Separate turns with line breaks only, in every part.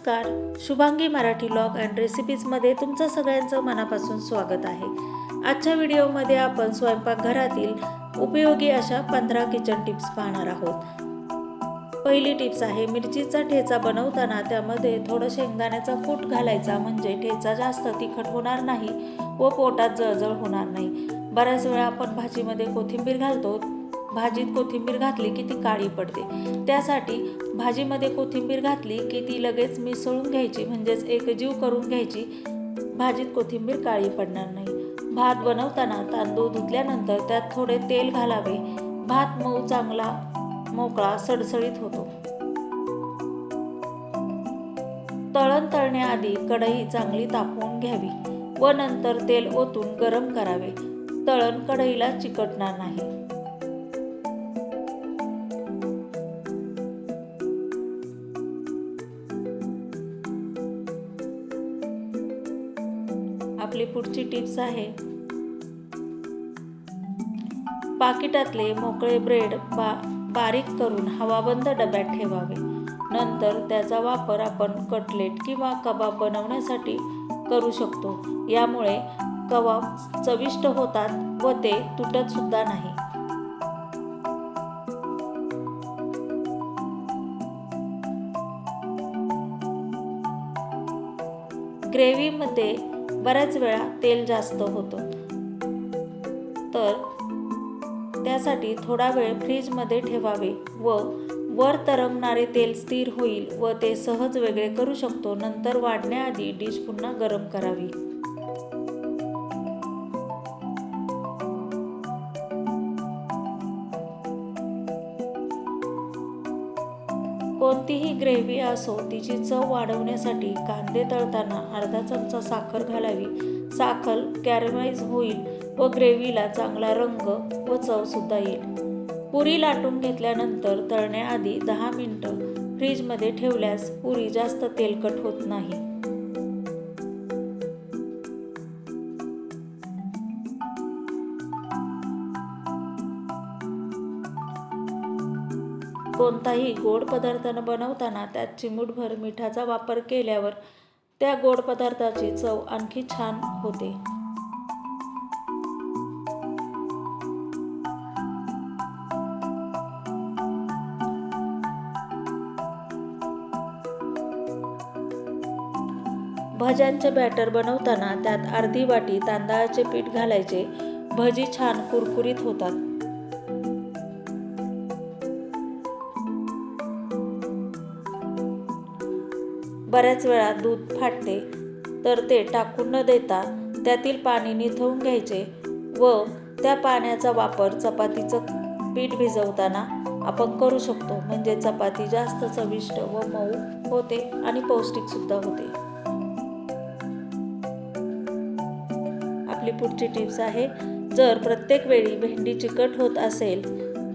नमस्कार. Shubhangi Marathi log and रेसिपीजमध्ये तुमचं सगळ्यांचं मनापासून स्वागत आहे. आजच्या व्हिडिओमध्ये आपण स्वयंपाकघरातील उपयोगी अशा पंधरा किचन टिप्स पाहणार आहोत. पहिली टिप्स आहे मिरचीचा ठेचा बनवताना त्यामध्ये थोडं शेंगदाण्याचा फूट घालायचा म्हणजे ठेचा जास्त तिखट होणार नाही व पोटात जळजळ होणार नाही. बऱ्याच वेळा आपण भाजीमध्ये कोथिंबीर घालतो भाजीत कोथिंबीर घातली की ती काळी पडते. त्यासाठी भाजीमध्ये कोथिंबीर घातली की ती लगेच मिसळून घ्यायची म्हणजेच एकजीव करून घ्यायची. भाजीत कोथिंबीर काळी पडणार नाही. भात बनवताना तांदूळ धुतल्यानंतर त्यात थोडे तेल घालावे. भात मऊ चांगला मोकळा सडसडीत होतो. तळण तळण्याआधी कढई चांगली तापवून घ्यावी व नंतर तेल ओतून गरम करावे. तळण कढईला चिकटणार नाही. आपली पुढची टिप्स आहे. पाकिटातले मोकळे ब्रेड बा बारीक करून हवाबंद डब्यात ठेवावे. नंतर त्याचा वापर आपण कटलेट किंवा कबाब बनवण्यासाठी करू शकतो. यामुळे कबाब चविष्ट होतात व ते तुटत सुद्धा नाही. ग्रेव्हीमध्ये बऱ्याच वेळा तेल जास्त होतं. तर त्यासाठी थोडा वेळ फ्रीजमध्ये ठेवावे व वर तरंगणारे तेल स्थिर होईल व ते सहज वेगळे करू शकतो. नंतर वाढण्याआधी डिश पुन्हा गरम करावी. कोणतीही ग्रेव्ही असो तिची चव वाढवण्यासाठी कांदे तळताना अर्धा चमचा साखर घालावी. साखर कॅरमाइज होईल व ग्रेव्हीला चांगला रंग व चवसुद्धा येईल. पुरी लाटून घेतल्यानंतर तळण्याआधी दहा मिनटं फ्रीजमध्ये ठेवल्यास पुरी जास्त तेलकट होत नाही. कोणताही गोड पदार्थ बनवताना त्यात चिमूटभर मिठाचा वापर केल्यावर त्या गोड पदार्थाची चव आणखी छान होते. भज्यांचे बॅटर बनवताना त्यात अर्धी वाटी तांदळाचे पीठ घालायचे. भजी छान कुरकुरीत होतात. बऱ्याच वेळा दूध फाटते तर ते टाकून न देता त्यातील पाणी निथळून घ्यायचे व त्या पाण्याचा वापर चपातीचं पीठ भिजवताना आपण करू शकतो. म्हणजे चपाती जास्त चविष्ट व मऊ होते आणि पौष्टिक सुद्धा होते. आपली पुढची टिप्स आहे जर प्रत्येक वेळी भेंडी चिकट होत असेल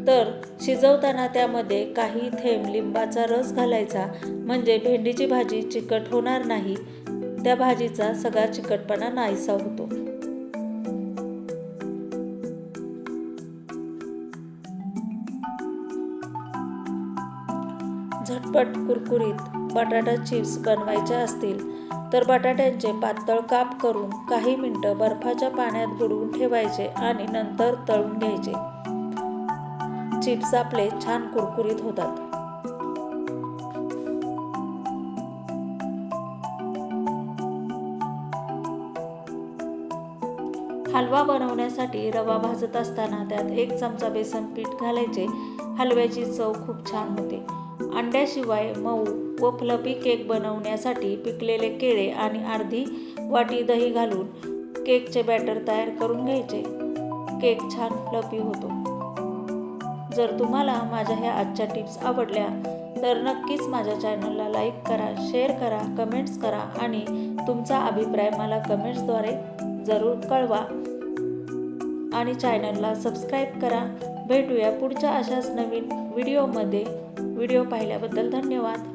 तर शिजवताना त्यामध्ये काही थेंब लिंबाचा रस घालायचा. म्हणजे भेंडीची भाजी चिकट होणार नाही. त्या भाजीचा सगळा चिकटपणा नाहीसा होतो. झटपट कुरकुरीत बटाटा चिप्स बनवायचे असतील तर बटाट्यांचे पातळ काप करून काही मिनटं बर्फाच्या पाण्यात बुडवून ठेवायचे आणि नंतर तळून घ्यायचे. चिप्स आपले छान कुरकुरीत होतात. हलवा बनवण्यासाठी रवा भाजत असताना त्यात एक चमचा बेसन पीठ घालायचे. हलव्याची चव खूप छान होते. अंड्याशिवाय मऊ व फ्लपी केक बनवण्यासाठी पिकलेले केळे आणि अर्धी वाटी दही घालून केकचे बॅटर तयार करून घ्यायचे. केक छान फ्लपी होतो. जर तुम्हाला माझ्या ह्या आजच्या टिप्स आवडल्या तर नक्कीच माझ्या चॅनलला लाईक करा शेअर करा कमेंट्स करा आणि तुमचा अभिप्राय मला कमेंट्सद्वारे जरूर कळवा. आणि चॅनलला सबस्क्राईब करा. भेटूया पुढच्या अशाच नवीन व्हिडिओमध्ये. व्हिडिओ पाहिल्याबद्दल धन्यवाद.